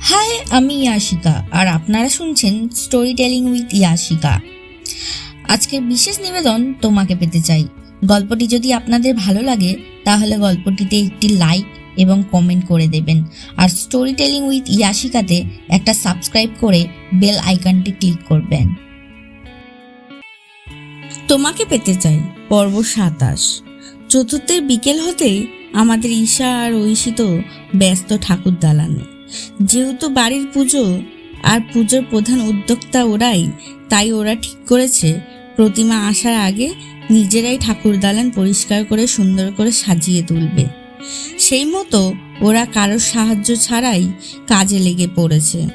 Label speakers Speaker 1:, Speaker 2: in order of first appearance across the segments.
Speaker 1: High, আমি Yashica, আর আপনারা শুনছেন স্টোরি টেলিং উইথ ইয়াশিকা। আজকের বিশেষ নিবেদন তোমাকে পেতে চাই। গল্পটি যদি আপনাদের ভালো লাগে, তাহলে গল্পটিতে একটি লাইক এবং কমেন্ট করে দেবেন। আর স্টোরি টেলিং উইথ ইয়াশিকাতে একটা সাবস্ক্রাইব করে বেল আইকনটি ক্লিক করবেন।
Speaker 2: তোমাকে পেতে চাই পর্ব সাতাশ। চতুর্থের বিকেল হতেই আমাদের ঈশা আর ঐশী তো ব্যস্ত ঠাকুর দালানে। যেহেতু বাড়ির পুজো আর পুজোর প্রধান উদ্যোক্তা ওরাই, তাই ওরা ঠিক করেছে। প্রতিমা আসার আগে নিজেরাই ঠাকুর দালান পরিষ্কার করে সুন্দর করে সাজিয়ে তুলবে। সেই মতো ওরা কারোর সাহায্য ছাড়াই কাজে লেগে পড়েছে।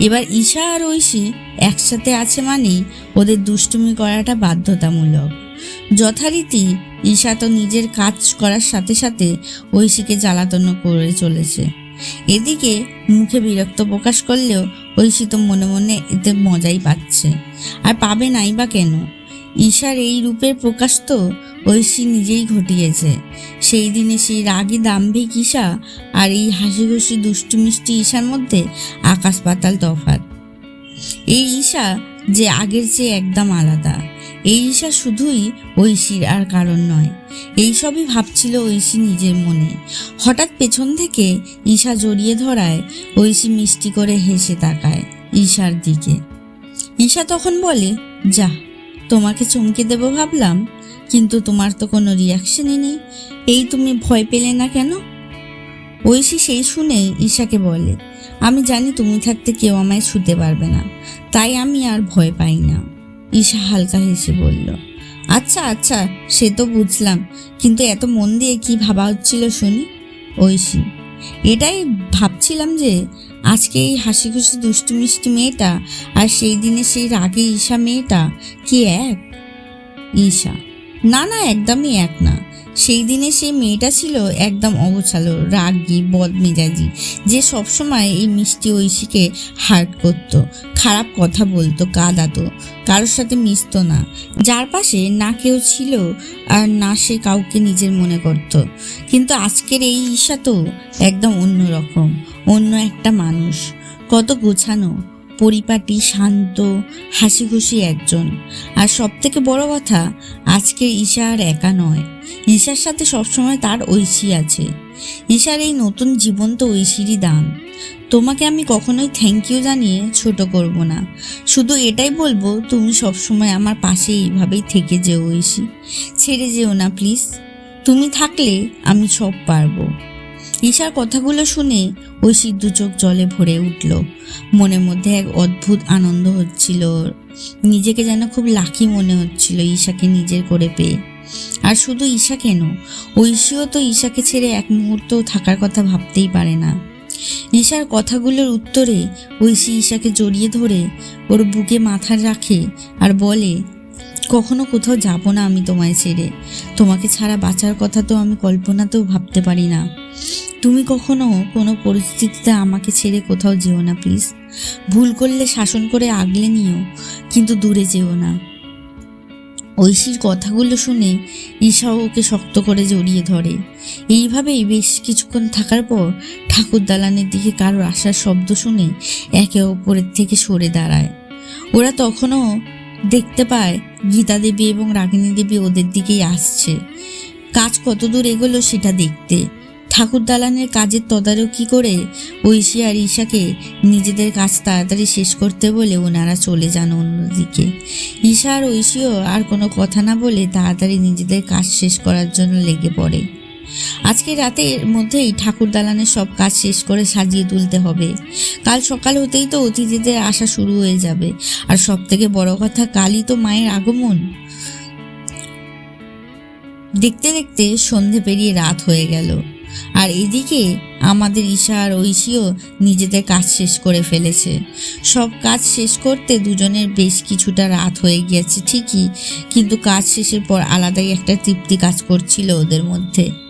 Speaker 2: এবার ঈশা আর ঐশী একসাথে আছে মানেই ওদের দুষ্টুমি করাটা বাধ্যতামূলক। যথারীতি ঈশা তো নিজের কাজ করার সাথে সাথে ঐশীকে জ্বালাতন করে চলেছে। এদিকে মুখে বিরক্ত প্রকাশ করলেও ঐশী তো মনে মনে এতে মজাই পাচ্ছে। আর পাবে নাই বা কেন? ঈশার এই রূপের প্রকাশ তো ঐশী নিজেই ঘটিয়েছে। সেই দিনে সেই রাগী দাম্ভিক ঈশা আর এই হাসি খুশি দুষ্টু মিষ্টি ঈশার মধ্যে আকাশ পাতাল তফাৎ। এই ঈশা যে আগের চেয়ে একদম আলাদা। এই শুধুই ঐশীর আর কারণ নয়। এই সবই ভাবছিল ঐশী নিজের মনে। হঠাৎ পেছন থেকে ঈশা জড়িয়ে ধরায়, ঐশী মিষ্টি করে হেসে তাকায় ঈশার দিকে। ঈশা তখন বলে, যা, তোমাকে চমকে দেব ভাবলাম, কিন্তু তোমার তো কোনো রিয়াকশনই নেই। এই তুমি ভয় পেলে না কেন? ঐশী সেই শুনে ঈশাকে বলে, আমি জানি তুমি থাকতে কেউ আমায় ছুতে পারবে না, তাই আমি আর ভয় পাই না। ঈশা হালকা হেসে বলল আচ্ছা আচ্ছা সে তো বুঝলাম। কিন্তু এত মন দিয়ে কি ভাবা হচ্ছিল শুনি? ঐশী, এটাই ভাবছিলাম যে আজকে এই হাসি খুশি দুষ্টু মিষ্টি মেয়েটা আর সেই দিনে সেই রাগে ঈশা মেয়েটা কি এক? ঈশা, না না, একদমই এক না। সেই দিনে সেই মেয়েটা ছিল একদম অগোছালো, রাগী, বদমেজাজি, যে সবসময় এই মিষ্টি ঐশীকে হার্ট করত, খারাপ কথা বলতো, কাঁদাতো, কারোর সাথে মিশতো না। যার পাশে না কেউ ছিল আর না সে কাউকে নিজের মনে করত। কিন্তু আজকের এই ঈশা তো একদম অন্যরকম, অন্য একটা মানুষ, কত গোছানো। পরিপাটি, শান্ত হাসি খুশি একজন। আর সব থেকে বড় কথা, আজকের ঈশা আর একা নয়। ঈশার সাথে সবসময় তার ঐশী আছে। ঈশার এই নতুন জীবন তো ঐশীরই দান। তোমাকে আমি কখনোই থ্যাংক ইউ জানিয়ে ছোট করব না। শুধু এটাই বলব, তুমি সবসময় আমার পাশে এইভাবেই থেকে যেও ঐশী। ছেড়ে যেও না প্লিজ তুমি থাকলে আমি সব পারব। ঈশার কথাগুলো শুনে ঐশীর দু চোখ জলে ভরে উঠল। মনের মধ্যে এক অদ্ভুত আনন্দ হচ্ছিল। নিজেকে যেন খুব লাকি মনে হচ্ছিল ঈশাকে নিজের করে পেয়ে। আর শুধু ঈশা কেন? ঐশীও তো ঈশাকে ছেড়ে এক মুহূর্তও থাকার কথা ভাবতেই পারে না। ঈশার কথাগুলোর উত্তরে ঐশী ঈশাকে জড়িয়ে ধরে ওর বুকে মাথা রাখে আর বলে কখনো কোথাও যাব না আমি তোমায় ছেড়ে। তোমাকে ছাড়া বাঁচার কথা তো আমি কল্পনাতেও ভাবতে পারি না। তুমি কখনো কোনো পরিস্থিতিতে আমাকে ছেড়ে কোথাও যেও না প্লিজ ভুল করলে শাসন করে আগলে নিও, কিন্তু দূরে যেও না। ঐশীর কথাগুলো শুনে ঈশাও ওকে শক্ত করে জড়িয়ে ধরে। এইভাবেই বেশ কিছুক্ষণ থাকার পর ঠাকুর দালানের দিকে কারোর আসার শব্দ শুনে একে অপরের থেকে সরে দাঁড়ায়। ওরা তখনও দেখতে পায় গীতা দেবী এবং রাগিনী দেবী ওদের দিকেই আসছে। কাজ কত দূর এগোলো সেটা দেখতে। ঠাকুর দালানের কাজের তদারকি করে ঐশী আর ঈশাকে নিজেদের কাজ তাড়াতাড়ি শেষ করতে বলে ওনারা চলে যান অন্যদিকে। ঈশা আর ঐশীও আর কোনো কথা না বলে তাড়াতাড়ি নিজেদের কাজ শেষ করার জন্য লেগে পড়ে। আজকে রাতের মধ্যেই ঠাকুর দালানের সব কাজ শেষ করে সাজিয়ে তুলতে হবে। কাল সকাল হতেই তো অতিথিদের আসা শুরু হয়ে যাবে। আর সব থেকে বড় কথা, কালই তো মায়ের আগমন। দেখতে দেখতে সন্ধে পেরিয়ে রাত হয়ে গেল। আর এদিকে আমাদের ঈশা আর ঐশীও নিজেদের কাজ শেষ করে ফেলেছে। সব কাজ শেষ করতে দুজনের বেশ কিছুটা রাত হয়ে গিয়েছে ঠিকই, কিন্তু কাজ শেষের পর আলাদাই একটা তৃপ্তি কাজ করছিল ওদের মধ্যে।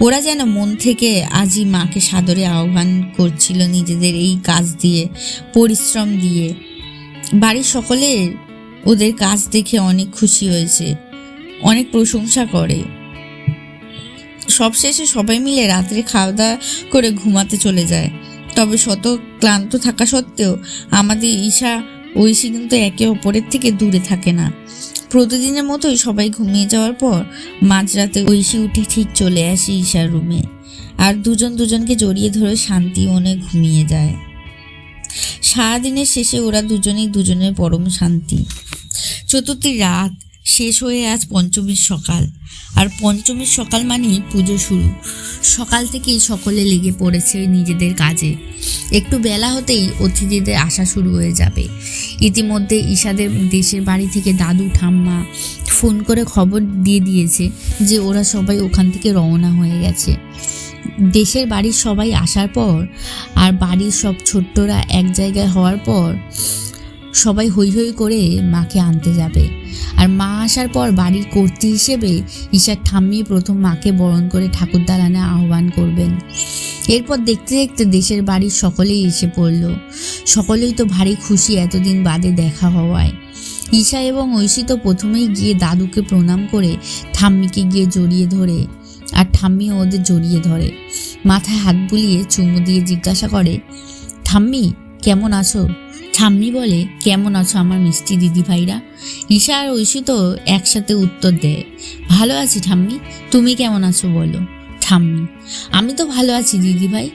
Speaker 2: ওরা যেন মন থেকে আজই মাকে সাদরে আহ্বান করছিল নিজেদের এই কাজ দিয়ে, পরিশ্রম দিয়ে। বাড়ির সকলে ওদের কাজ দেখে অনেক খুশি হয়েছে, অনেক প্রশংসা করে। সবশেষে সবাই মিলে রাত্রে খাওয়া দাওয়া করে ঘুমাতে চলে যায়। তবে শত ক্লান্ত থাকা সত্ত্বেও আমাদের ঈশা ঐশী কিন্তু একে অপরের থেকে দূরে থাকে না। প্রতিদিনের মতোই সবাই ঘুমিয়ে যাওয়ার পর মাঝরাতে ঐশী উঠে ঠিক চলে আসে ঈশার রুমে। আর দুজন দুজনকে জড়িয়ে ধরে শান্তি মনে ঘুমিয়ে যায়। সারাদিনের শেষে ওরা দুজনেই দুজনের পরম শান্তি। চতুর্থী রাত শেষ হয়ে আজ পঞ্চমীর সকাল। আর পঞ্চমীর সকাল মানেই পুজো শুরু। সকাল থেকেই সকলে লেগে পড়েছে নিজেদের কাজে। একটু বেলা হতেই অতিথিদের আসা শুরু হয়ে যাবে। ইতিমধ্যে ঈশাদের দেশের বাড়ি থেকে দাদু, ঠাম্মা ফোন করে খবর দিয়ে দিয়েছে যে ওরা সবাই ওখান থেকে রওনা হয়ে গেছে। দেশের বাড়ির সবাই আসার পর আর বাড়ির সব ছোট্টরা এক জায়গায় হওয়ার পর সবাই হৈ হৈ করে মাকে আনতে যাবে। আর মা আসার পর বাড়ির কর্তী হিসেবে ঈশার ঠাম্মি প্রথম মাকে বরণ করে ঠাকুর দালানে আহ্বান করবেন। এরপর দেখতে দেখতে দেশের বাড়ির সকলেই এসে পড়ল। সকলেই তো ভারী খুশি এতদিন বাদে দেখা হওয়ায়। ঈশা এবং ঐশী তো প্রথমেই গিয়ে দাদুকে প্রণাম করে ঠাম্মিকে গিয়ে জড়িয়ে ধরে আর ঠাম্মিও ওদের জড়িয়ে ধরে। মাথায় হাত বুলিয়ে চুমু দিয়ে জিজ্ঞাসা করে, ঠাম্মি, কেমন আছো? ঠাম্মি বলে, কেমন আছো আমার মিষ্টি দিদি ভাইরা? ঈশা আর ঐশী তো একসাথে উত্তর দেয়, ভালো আছি ঠাম্মি তুমি কেমন আছো বলো? ঠাম্মি আমি তো ভালো আছি দিদি ভাই,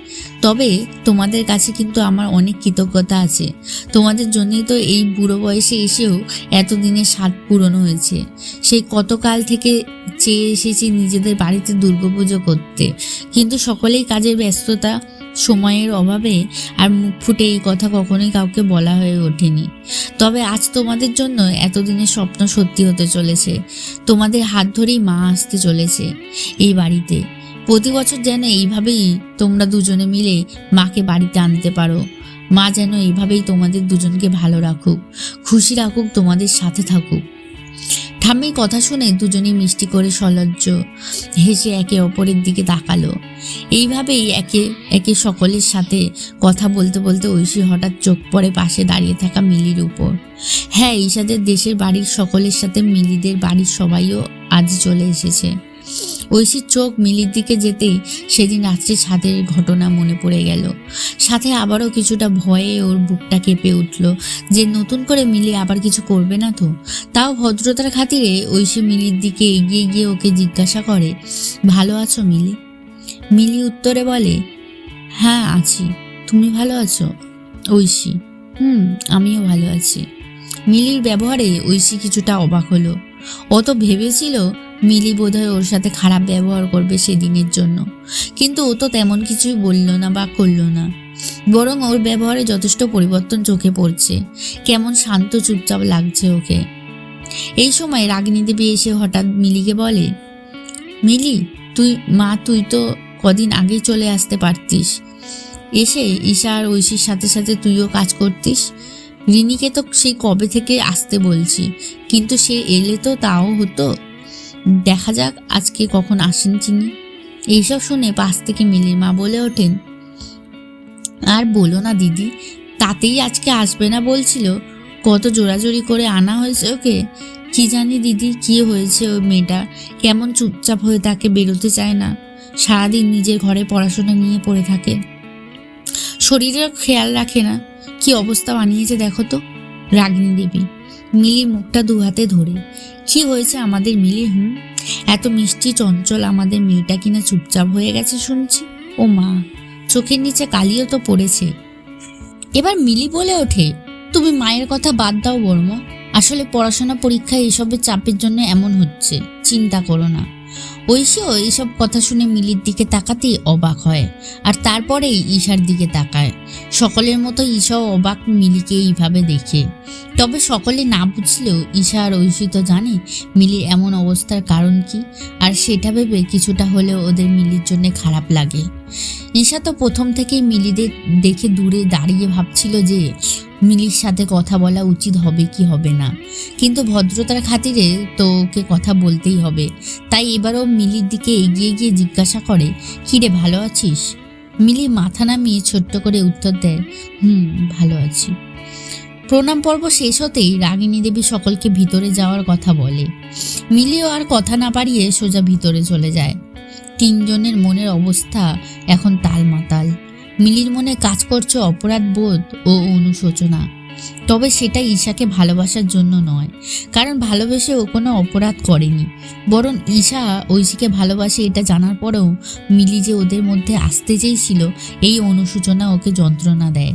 Speaker 2: তবে তোমাদের কাছে কিন্তু আমার অনেক কৃতজ্ঞতা আছে। তোমাদের জন্যই তো এই বুড়ো বয়সে এসেও এতদিনের স্বাদ পূরণ হয়েছে। সেই কতকাল থেকে চেয়ে এসেছি নিজেদের বাড়িতে দুর্গাপুজো করতে। কিন্তু সকলেই কাজের ব্যস্ততা সময়ের অভাবে আর মুখ ফুটে এই কথা কখনোই কাউকে বলা হয়ে ওঠেনি। তবে আজ তোমাদের জন্য এতদিনের স্বপ্ন সত্যি হতে চলেছে। তোমাদের হাত ধরেই মা আসতে চলেছে এই বাড়িতে। প্রতি বছর যেন এইভাবেই তোমরা দুজনে মিলে মাকে বাড়িতে আনতে পারো। মা যেন এইভাবেই তোমাদের দুজনকে ভালো রাখুক, খুশি রাখুক, তোমাদের সাথে থাকুক। ঠাম্মির কথা শুনে দুজনে মিষ্টি করে সলজ্জ হেসে একে অপরের দিকে তাকালো। এইভাবেই একে একে সকলের সাথে কথা বলতে বলতে ঐশী হঠাৎ চোখ পড়ে পাশে দাঁড়িয়ে থাকা মিলির উপর। হ্যাঁ ঈশাদের দেশের বাড়ির সকলের সাথে মিলিদের বাড়ির সবাইও আজ চলে এসেছে। ঐশীর চোখ মিলির দিকে যেতেই সেদিন রাত্রে ছাদের ঘটনা মনে পড়ে গেল। সাথে আবারও কিছুটা ভয়ে ওর বুকটা কেঁপে উঠল যে নতুন করে মিলি আবার কিছু করবে না তো? তাও ভদ্রতার খাতিরে ঐশী মিলির দিকে এগিয়ে গিয়ে ওকে জিজ্ঞাসা করে, ভালো আছো মিলি? মিলি উত্তরে বলে হ্যাঁ আছি। তুমি ভালো আছো? ঐশী, হুম, আমিও ভালো আছি। মিলির ব্যবহারে ঐশী কিছুটা অবাক হলো। ও তো ভেবেছিল মিলি বোধহয় ওর সাথে খারাপ ব্যবহার করবে সেদিনের জন্য। কিন্তু ও তো তেমন কিছুই বলল না বা করল না। বরং ওর ব্যবহারে যথেষ্ট পরিবর্তন চোখে পড়ছে। কেমন শান্ত চুপচাপ লাগছে ওকে। এই সময় রাগিনী দেবী এসে হঠাৎ মিলিকে বলে, মিলি, তুই, মা, তুই তো কদিন আগেই চলে আসতে পারতিস। এসে ঈশা আর ঐশীর সাথে সাথে তুইও কাজ করতিস। রিনিকে তো সেই কবে থেকে আসতে বলছি। কিন্তু সে এলে তো তাও হতো দেখা যাক আজকে কখন আসেন চিনি এইসব শুনে পাশ থেকে মিলির মা বলে ওঠেন, আর বলো না দিদি, তাতেই আজকে আসবে না বলছিল, কত জোরাজোরি করে আনা হয়েছে ওকে। কি জানি দিদি, কি হয়েছে ওই মেয়েটা? কেমন চুপচাপ হয়ে তাকে বেরোতে চায় না। সারাদিন নিজের ঘরে পড়াশোনা নিয়ে পড়ে থাকে। শরীরের খেয়াল রাখে না। কি অবস্থা বানিয়েছে দেখো তো। রাগিনী দেবী মিলির মুখটা দু হাতে ধরে। কি হয়েছে আমাদের মিলি, হুম? এত মিষ্টি চঞ্চল আমাদের মেয়েটা কিনা চুপচাপ হয়ে গেছে শুনছি। ও মা, চোখের নিচে কালিও তো পড়েছে। এবার মিলি বলে ওঠে, তুমি মায়ের কথা বাদ দাও বর্মা। আসলে পড়াশোনা পরীক্ষা এসবের চাপের জন্য এমন হচ্ছে। চিন্তা করো না। ঐশীও এইসব কথা শুনে মিলির দিকে তাকাতেই অবাক হয় আর তারপরেই ঈশার দিকে তাকায়। সকলের মতো ঈশাও অবাক মিলিকে এইভাবে দেখে। তবে সকলে না বুঝলেও ঈশা আর ঐশী তো জানে মিলির এমন অবস্থার কারণ কি, আর সেটা ভেবে কিছুটা হলেও ওদের মিলির জন্য খারাপ লাগে। ঈশা তো প্রথম থেকেই মিলিদের দেখে দূরে দাঁড়িয়ে ভাবছিল যে মিলির সাথে কথা বলা উচিত হবে কি হবে না। কিন্তু ভদ্রতার খাতিরে তো ওকে কথা বলতেই হবে। তাই এবারও মিলির দিকে এগিয়ে গিয়ে জিজ্ঞাসা করে, কিরে, ভালো আছিস? মিলি মাথা নামিয়ে ছোট্ট করে উত্তর দেয়, হুম, ভালো আছি। প্রণাম পর্ব শেষ হতেই রাগিনী দেবী সকলকে ভিতরে যাওয়ার কথা বলে। মিলিও আর কথা না পারিয়ে সোজা ভিতরে চলে যায়। তিনজনের মনের অবস্থা এখন তালমাতাল।
Speaker 1: মিলির মনে কাজ করছে অপরাধ বোধ ও অনুশোচনা। তবে সেটা ঈশাকে ভালোবাসার জন্য নয়, কারণ ভালোবেসে ও কোনো অপরাধ করেনি। বরং ঈশা ঐশীকে ভালোবাসে এটা জানার পরেও মিলি যে ওদের মধ্যে আসতে চেয়েছিল, এই অনুশোচনা ওকে যন্ত্রণা দেয়।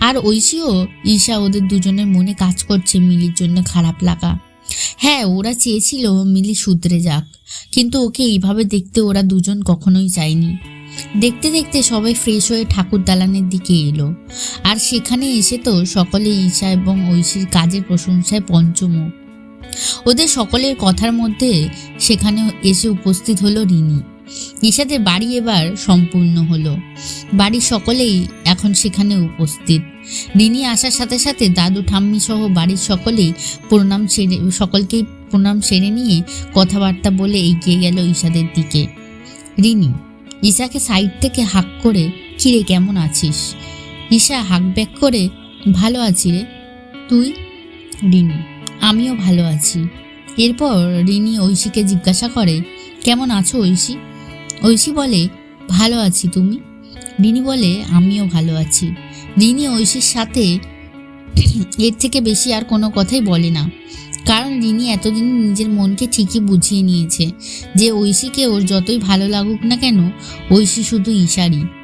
Speaker 1: আর ঐশীও ঈশা ওদের দুজনের মনে কাজ করছে মিলির জন্য খারাপ লাগা। হ্যাঁ ওরা চেয়েছিল মিলি শুধরে যাক, কিন্তু ওকে এইভাবে দেখতে ওরা দুজন কখনোই চায়নি। দেখতে দেখতে সবাই ফ্রেশ হয়ে ঠাকুর দালানের দিকে এলো। আর সেখানে এসে তো সকলে ঈশা এবং ঐশীর কাজের প্রশংসায় পঞ্চমুখ। ওদের সকলের কথার মধ্যে সেখানে এসে উপস্থিত হলো রিনি। ঈশাদের বাড়ি এবার সম্পূর্ণ হলো। বাড়ির সকলেই এখন সেখানে উপস্থিত। রিনি আসার সাথে সাথে দাদু, ঠাম্মি সহ বাড়ির সকলেই প্রণাম সেরে, সকলকেই প্রণাম সেরে নিয়ে কথাবার্তা বলে এগিয়ে গেল ঈশাদের দিকে। রিনি, ঈশাকে সাইড থেকে হাক করে, কিরে, কেমন আছিস? ঈশা হাক ব্যাক করে, ভালো আছি রে। তুই? রিনি, আমিও ভালো আছি। এরপর রিনি ঐশীকে জিজ্ঞাসা করে, কেমন আছো ঐশী? ঐশী বলে, ভালো আছি তুমি? রিনি বলে, আমিও ভালো আছি। রিনি ঐশীর সাথে এর থেকে বেশি আর কোনো কথাই বলে না। কারণ রিনি এতদিন নিজের মনকে ঠিকই বুঝিয়ে নিয়েছে যে ঐশীকে ওর যতই ভালো লাগুক না কেন, ঐশী শুধু ঈশারই।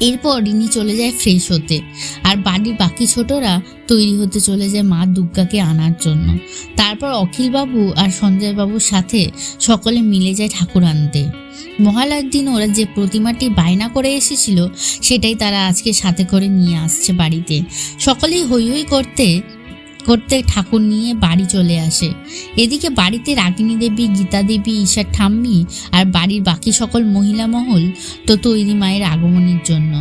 Speaker 1: এরপর রিনি চলে যায় ফ্রেশ হতে। আর বাড়ির বাকি ছোটরা তৈরি হতে চলে যায় মা দুর্গাকে আনার জন্য। তারপর অখিলবাবু আর সঞ্জয়বাবুর সাথে সকলে মিলে যায় ঠাকুর আনতে। মহালয়ার দিন ওরা যে প্রতিমাটি বায়না করে এসেছিল, সেটাই তারা আজকে সাথে করে নিয়ে আসছে বাড়িতে। সকলেই হৈ হৈ করতে করতে ঠাকুর নিয়ে বাড়ি চলে আসে। এদিকে বাড়িতে রাগিনী দেবী, গীতা দেবী, ঈশার ঠাম্মি আর বাড়ির বাকি সকল মহিলা মহল তো তৈরি মায়ের আগমনের জন্য।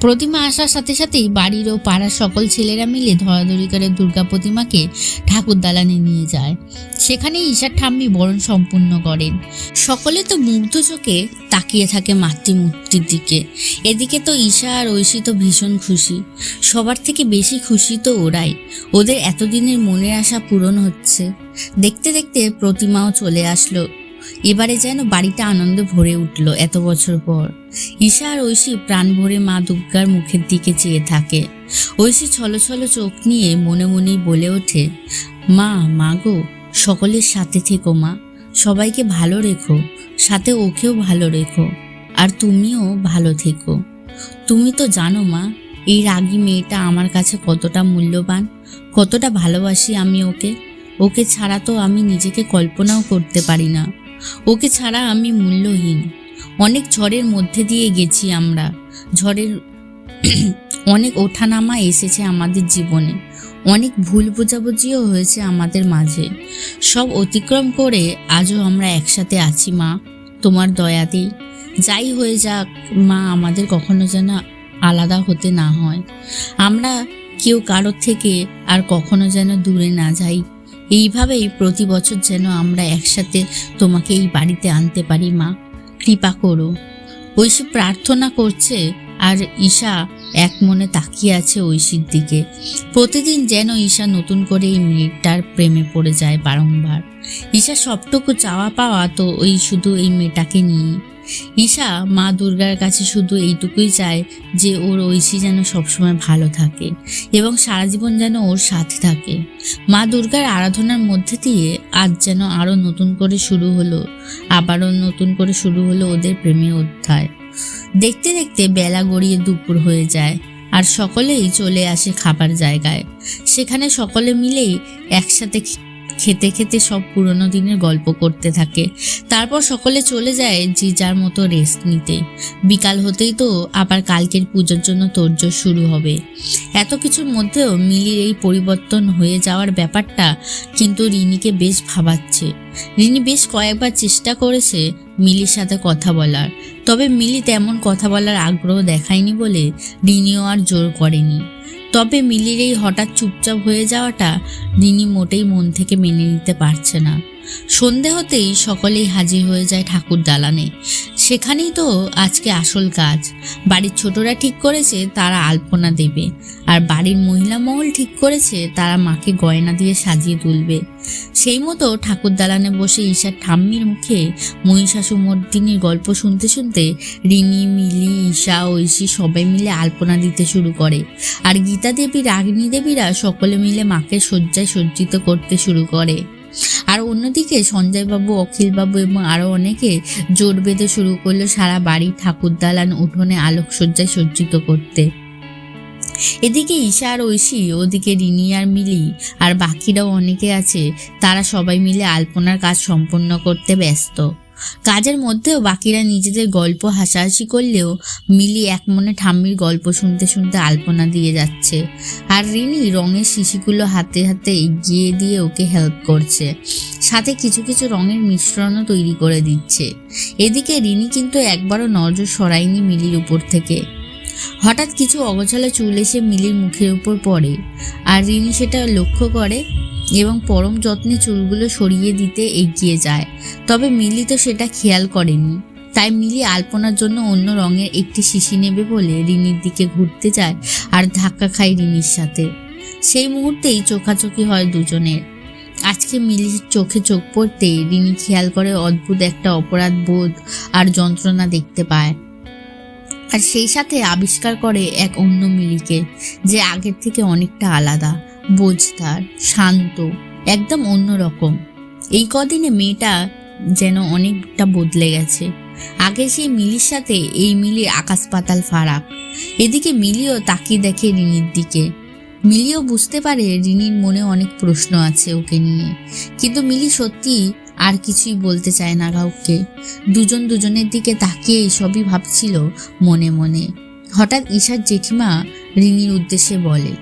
Speaker 1: প্রতিমা আসার সাথে সাথেই বাড়ির ও পাড়ার সকল ছেলেরা মিলে ধরাধরি করে দুর্গা প্রতিমাকে ঠাকুর দালানে নিয়ে যায়। সেখানে ঈশার ঠাম্মি বরণ সম্পূর্ণ করেন। সকলে তো মুগ্ধ চোখে তাকিয়ে থাকে মাতৃমূর্তির দিকে। এদিকে তো ঈশা আর ঐশী তো ভীষণ খুশি। সবার থেকে বেশি খুশি তো ওরাই। ওদের এতদিনের মনের আশা পূরণ হচ্ছে। দেখতে দেখতে প্রতিমাও চলে আসলো। এবারে যেন বাড়িটা আনন্দে ভরে উঠল এত বছর পর। ঈশা আর ঐশী প্রাণ ভরে মা দুর্গার মুখের দিকে চেয়ে থাকে। ঐশী ছলো ছলো চোখ নিয়ে মনে মনেই বলে ওঠে, মা মা গো, সকলের সাথে থেকো মা। সবাইকে ভালো রেখো, সাথে ওকেও ভালো রেখো, আর তুমিও ভালো থেকো। তুমি তো জানো মা, এই রাগী মেয়েটা আমার কাছে কতটা মূল্যবান, কতটা ভালোবাসি আমি ওকে। ওকে ছাড়া তো আমি নিজেকে কল্পনাও করতে পারি না। ওকে ছাড়া আমি মূল্যহীন। অনেক ঝড়ের মধ্যে দিয়ে গেছি আমরা। ঝড়ের অনেক ওঠানামা এসেছে আমাদের জীবনে। অনেক ভুল বোঝাবুঝিও হয়েছে আমাদের মাঝে। সব অতিক্রম করে আজও আমরা একসাথে আছি, মা। তোমার দয়াতেই। যাই হয়ে যাক, মা, আমাদের কখনো যেন আলাদা হতে না হয়। আমরা কেউ কারোর থেকে আর কখনো যেন দূরে না যাই। এইভাবেই প্রতি বছর যেন আমরা একসাথে তোমাকে এই বাড়িতে আনতে পারি, মা। কৃপা করো। ঐশী প্রার্থনা করছে, আর ঈশা এক মনে তাকিয়ে আছে ঐশীর দিকে। প্রতিদিন যেন ঈশা নতুন করে এই মেয়েটার প্রেমে পড়ে যায় বারংবার। ঈশা সবটুকু চাওয়া পাওয়া তো ওই শুধু এই মেয়েটাকে নিয়ে ঈশা মা দুর্গার কাছে শুধু এইটুকুই চায় যে ওর ঐশী যেন সবসময় ভালো থাকে এবং সারা জীবন যেন ওর সাথে থাকে। মা দুর্গার আরাধনার মধ্যে দিয়ে আজ যেন আরও নতুন করে শুরু হলো, আবারও নতুন করে শুরু হলো ওদের প্রেমের অধ্যায়। দেখতে দেখতে বেলা গড়িয়ে দুপুর হয়ে যায় আর সকলেই চলে আসে খাবার জায়গায়। সেখানে সকলে মিলেই একসাথে খেতে খেতে সব পুরনো দিনের গল্প করতে থাকে। তারপর সকলে চলে যায় যে যার মতো রেস্ট নিতে। বিকাল হতেই তো আবার কালকের পুজোর জন্য তোড়জোড় শুরু হবে। এত কিছুর মধ্যেও মিলির এই পরিবর্তন হয়ে যাওয়ার ব্যাপারটা কিন্তু রিনিকে বেশ ভাবাচ্ছে। রিনি বেশ কয়েকবার চেষ্টা করেছে মিলির সাথে কথা বলার। তবে মিলি তেমন কথা বলার আগ্রহ দেখায়নি বলে রিনিও আর জোর করেনি। তবে মিলির এই হঠাৎ চুপচাপ হয়ে যাওয়াটা রিনি মোটেই মন থেকে মেনে নিতে পারছে না। সন্ধে হতেই সকলেই হাজির হয়ে যায় ঠাকুর দালানে। সেখানেই তো আজকে আসল কাজ। বাড়ির ছোটরা ঠিক করেছে, তারা আলপনা দেবে। আর বাড়ির মহিলা মহল ঠিক করেছে, তারা মাকে গয়না দিয়ে সাজিয়ে তুলবে। সেই মতো ঠাকুর দালানে বসে ঈশার ঠাম্মির মুখে মহিষাসুমর্দিনীর গল্প শুনতে শুনতে রিনি মিলি, ঈশা ঐশী সবাই মিলে আলপনা দিতে শুরু করে। আর গীতা দেবী রাগিনী দেবীরা সকলে মিলে মাকে শয্যায় সজ্জিত করতে শুরু করে। আর অন্যদিকে সঞ্জয়বাবু, অখিলবাবু এবং আরও অনেকে জোট বেঁধে শুরু করল সারা বাড়ি ঠাকুর দালান উঠোনে আলোকসজ্জায় সজ্জিত করতে। এদিকে ঈশা আর ঐশী, ওদিকে রিনি আর মিলি আর বাকিরাও অনেকে আছে, তারা সবাই মিলে আলপনার কাজ সম্পন্ন করতে ব্যস্ত। কাজের মধ্যেও বাকিরা নিজেদের গল্প হাসাহাসি করলেও মিলি এক মনে ঠাম্মির গল্প শুনতে শুনতে আলপনা দিয়ে যাচ্ছে। আর রিনি রঙের শিশিগুলো হাতে হাতে এগিয়ে দিয়ে ওকে হেল্প করছে। সাথে কিছু কিছু রঙের মিশ্রণও তৈরি করে দিচ্ছে। এদিকে রিনি কিন্তু একবারও নজর সরায়নি মিলির উপর থেকে। হঠাৎ কিছু অগোছালো চুল এসে মিলির মুখের উপর পড়ে। আর রিনি সেটা লক্ষ্য করে এবং পরম যত্নে চুলগুলো সরিয়ে দিতে এগিয়ে যায়। তবে মিলি তো সেটা খেয়াল করেনি। তাই মিলি আলপনার জন্য অন্য রঙের একটি শিশি নেবে বলে রিনির দিকে ঘুরতে যায় আর ধাক্কা খায় রিনির সাথে। সেই মুহূর্তেই চোখাচোখি হয় দুজনের। আজকে মিলির চোখে চোখ পড়তে রিনি খেয়াল করে অদ্ভুত একটা অপরাধ বোধ আর যন্ত্রণা দেখতে পায়। আর সেই সাথে আবিষ্কার করে এক অন্য মিলিকে যে আগের থেকে অনেকটা আলাদা, বোঝদার, শান্ত, একদম অন্যরকম। এই কদিনে মেয়েটা যেন অনেকটা বদলে গেছে। আগে সেই মিলির সাথে এই মিলির আকাশ পাতাল ফারাক। এদিকে মিলিও তাকিয়ে দেখে রিনির দিকে। মিলিও বুঝতে পারে রিনির মনে অনেক প্রশ্ন আছে ওকে নিয়ে। কিন্তু মিলি সত্যি আর কিছুই বলতে চায় না কাউকে। দুজন দুজনের দিকে তাকিয়ে সবই ভাবছিল মনে মনে। হঠাৎ ঈশার জেঠিমা রিনির উদ্দেশ্যে বলে,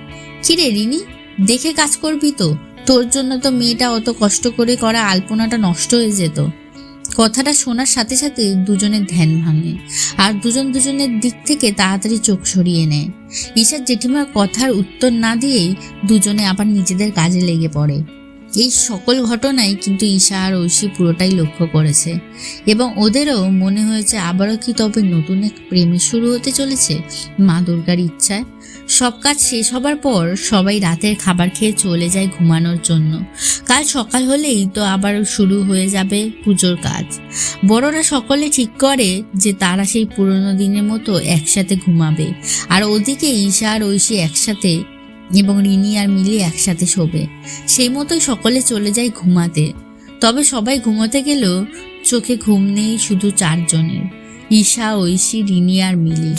Speaker 1: কিরে রিনি, দেখে কাজ করবি তো? তোর জন্য তো মেয়েটা অত কষ্ট করে করা আলপনাটা নষ্ট হয়ে যেত। কথাটা শোনার সাথে সাথে দুজনের ধ্যান ভাঙে আর দুজন দুজনের দিক থেকে তাড়াতাড়ি চোখ সরিয়ে নেয়। ঈশার জেঠিমার কথার উত্তর না দিয়েই দুজনে আবার নিজেদের কাজে লেগে পড়ে। এই সকল ঘটনাই কিন্তু ঈশা আর ঐশী পুরোটাই লক্ষ্য করেছে। এবং ওদেরও মনে হয়েছে আবারও কি তবে নতুন এক প্রেমে শুরু হতে চলেছে মা দুর্গার ইচ্ছায়। সব কাজ শেষ হবার পর সবাই রাতের খাবার খেয়ে চলে যায় ঘুমানোর জন্য। কাল সকাল হলেই তো আবার শুরু হয়ে যাবে পুজোর কাজ। বড়রা সকলে ঠিক করে যে তারা সেই পুরনো দিনের মতো একসাথে ঘুমাবে। আর ওদিকে ঈশা আর ঐশী একসাথে এবং রিনি আর মিলি একসাথে শোবে। সেই মতোই সকলে চলে যায় ঘুমাতে। তবে সবাই ঘুমোতে গেলেও চোখে ঘুম নেই শুধু চারজনের, ঈশা, ঐশী, রিনি আর মিলি।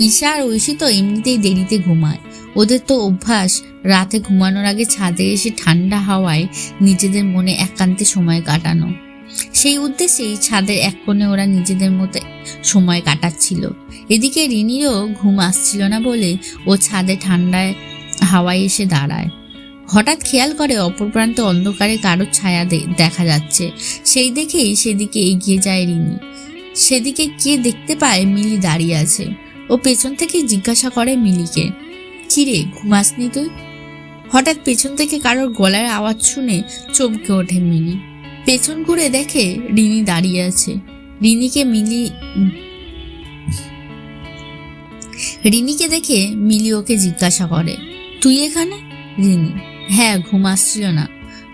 Speaker 1: ঈশা আর ঐশী তো এমনিতেই দেরিতে ঘুমায়। ওদের তো অভ্যাস, রাতে ঘুমানোর আগে ছাদে এসে ঠান্ডা হাওয়ায় নিজেদের মনে একান্তে সময় কাটানো। সেই উদ্দেশ্যেই ছাদের এক কোণে ওরা নিজেদের মতো সময় কাটাচ্ছিল। এদিকে রিনিরও ঘুম আসছিল না বলে ও ছাদে ঠান্ডায় হাওয়ায় এসে দাঁড়ায়। হঠাৎ খেয়াল করে অপর প্রান্তে অন্ধকারে কারোর ছায়া দেখা যাচ্ছে। সেই দেখেই সেদিকে এগিয়ে যায় রিনি সেদিকে কে দেখতে পায় মিলি দাঁড়িয়ে আছে। ও পেছন থেকে জিজ্ঞাসা করে মিলিকে, কিরে, ঘুমাসনি তুই? হঠাৎ পেছন থেকে কারোর গলার আওয়াজ শুনে চমকে ওঠে মিলি। পেছন ঘুরে দেখে রিনি দাঁড়িয়ে আছে। রিনিকে মিলি রিনিকে দেখে মিলি ওকে জিজ্ঞাসা করে তুই এখানে? রিনি হ্যাঁ ঘুম আসছিল না।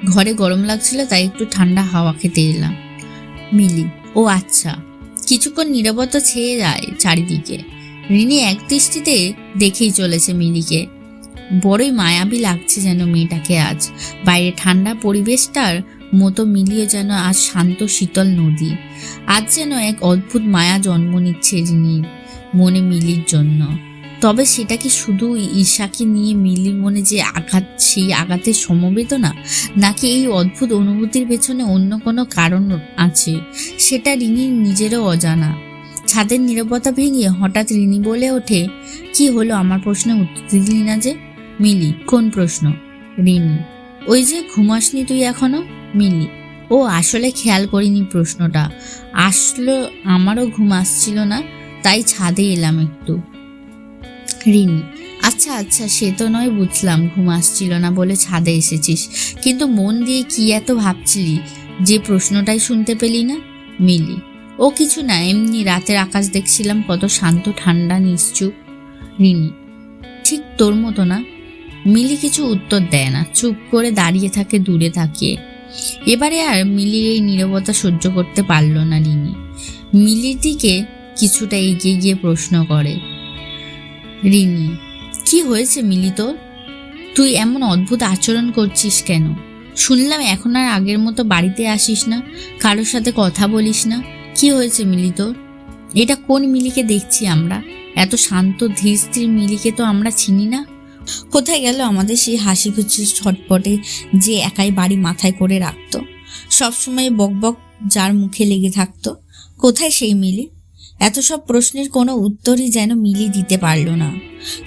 Speaker 1: ঘরে গরম লাগছিল, তাই একটু ঠান্ডা হাওয়া খেতে এলাম। মিলি, ও আচ্ছা। কিছুক্ষণ নীরবতা ছেয়ে যায় চারিদিকে। রিনি এক দৃষ্টিতে দেখেই চলেছে মিলিকে। বড়ই মায়াবী লাগছে যেন মেয়েটাকে আজ। বাইরে ঠান্ডা পরিবেশটার মতো মিলিয়ে যেন আজ শান্ত, শীতল নদী। আজ যেন এক অদ্ভুত মায়া জন্ম নিচ্ছে রিনির মনে মিলির জন্য। তবে সেটা কি শুধু ঈশাকে নিয়ে মিলির মনে যে আঘাত, সেই আঘাতের সমবেদনা, নাকি এই অদ্ভুত অনুভূতির পেছনে অন্য কোনো কারণ আছে? সেটা রিনির নিজেরও অজানা। ছাদের নীরবতা ভেঙে হঠাৎ রিনি বলে ওঠে, কি হলো? আমার প্রশ্নে উত্তর দিলি না যে? মিলি, কোন প্রশ্ন? রিনি। ওই যে ঘুমাসনি তুই এখনও? মিলি। ও, আসলে খেয়াল করিনি প্রশ্নটা। আসলো, আমারও ঘুম আসছিল না, তাই ছাদে এলাম একটু। রিনি আচ্ছা আচ্ছা সে তো নয়, বুঝলাম। ঘুম আসছিল না বলে ছাদে এসেছিস। কিন্তু মন দিয়ে কি এত ভাবছিলি? যে প্রশ্নটাই শুনতে পেলি না? মিলি। ও কিছু না, এমনি রাতের আকাশ দেখছিলাম, কত শান্ত, ঠান্ডা, নিশ্চুপ। রিনি ঠিক তোর মতো না। মিলি কিছু উত্তর দেয় না, চুপ করে দাঁড়িয়ে থাকে দূরে তাকিয়ে। এবারে আর মিলির এই নীরবতা সহ্য করতে পারল না রিনি মিলির দিকে কিছুটা এগিয়ে গিয়ে প্রশ্ন করে রিনি কি হয়েছে মিলি তোর তুই এমন অদ্ভুত আচরণ করছিস কেন? শুনলাম এখন আর আগের মতো বাড়িতে আসিস না, কারোর সাথে কথা বলিস না। কি হয়েছে মিলি তোর এটা কোন মিলিকে দেখছি আমরা? এত শান্ত, ধীর স্থির মিলিকে তো আমরা চিনি না।
Speaker 2: কোথায় গেল আমাদের সেই হাসি খুশি ছটপটে যে একাই বাড়ি মাথায় করে রাখতো? সবসময় বকবক যার মুখে লেগে থাকতো। কোথায় সেই মিলি? এত সব প্রশ্নের কোনো উত্তরই যেন মিলি দিতে পারল না।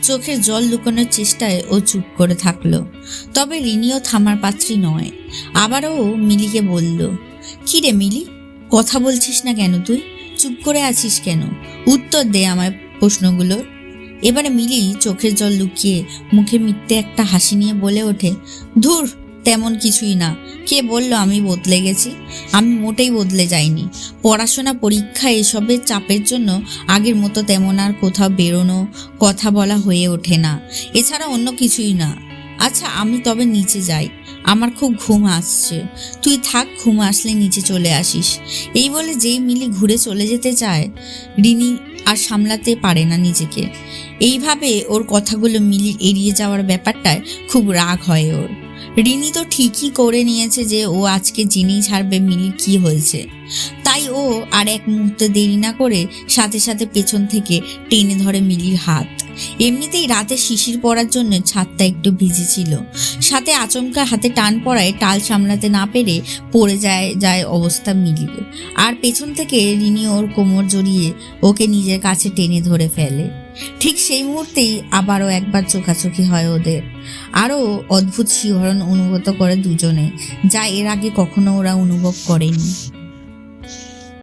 Speaker 2: চোখের জল লুকানোর চেষ্টায় ও চুপ করে থাকল। তবে রিনিও থামার পাত্রী নয়। আবারও ও মিলিকে বলল, কি রে মিলি? কথা বলছিস না কেন তুই? চুপ করে আছিস কেন? উত্তর দে আমার প্রশ্নগুলোর। এবারে মিলি চোখের জল লুকিয়ে মুখে মিথ্যে একটা হাসি নিয়ে বলে ওঠে, ধুর তেমন কিছুই না। কে বলল আমি বদলে গেছি? আমি মোটেই বদলে যাইনি। পড়াশোনা, পরীক্ষা এসবের চাপের জন্য আগের মতো তেমন আর কোথাও বেরোনো, কথা বলা হয়ে ওঠে না। এছাড়া অন্য কিছুই না। আচ্ছা আমি তবে নিচে যাই। আমার খুব ঘুম আসছে। তুই থাক, ঘুম আসলে নিচে চলে আসিস। এই বলে যেই মিলি ঘুরে চলে যেতে চায়, রিনি আর সামলাতে পারে না নিজেকে। এইভাবে ওর কথাগুলো মিলি এড়িয়ে যাওয়ার ব্যাপারটায় খুব রাগ হয় ওর। রিনি তো ঠিকই করে নিয়েছে যে ও আজকে জেনেই ছাড়বে মিলির কি হয়েছে। তাই ও আর এক মুহূর্তে দেরি না করে সাথে সাথে পেছন থেকে টেনে ধরে মিলির হাত। এমনিতেই রাতে শিশির পড়ার জন্য ছাদটা একটু ভিজে ছিল। সাথে আচমকা হাতে টান পড়ায় টাল সামলাতে না পেরে পড়ে যায় যায় অবস্থা মিলির। আর পেছন থেকে রিনি ওর কোমর জড়িয়ে ওকে নিজের কাছে টেনে ধরে ফেলে। ঠিক সেই মুহূর্তেই আবারও একবার চোখাচোখি হয় ওদের। আরও অদ্ভুত শিহরণ অনুভূত করে দুজনে, যা এর আগে কখনো ওরা অনুভব করেনি।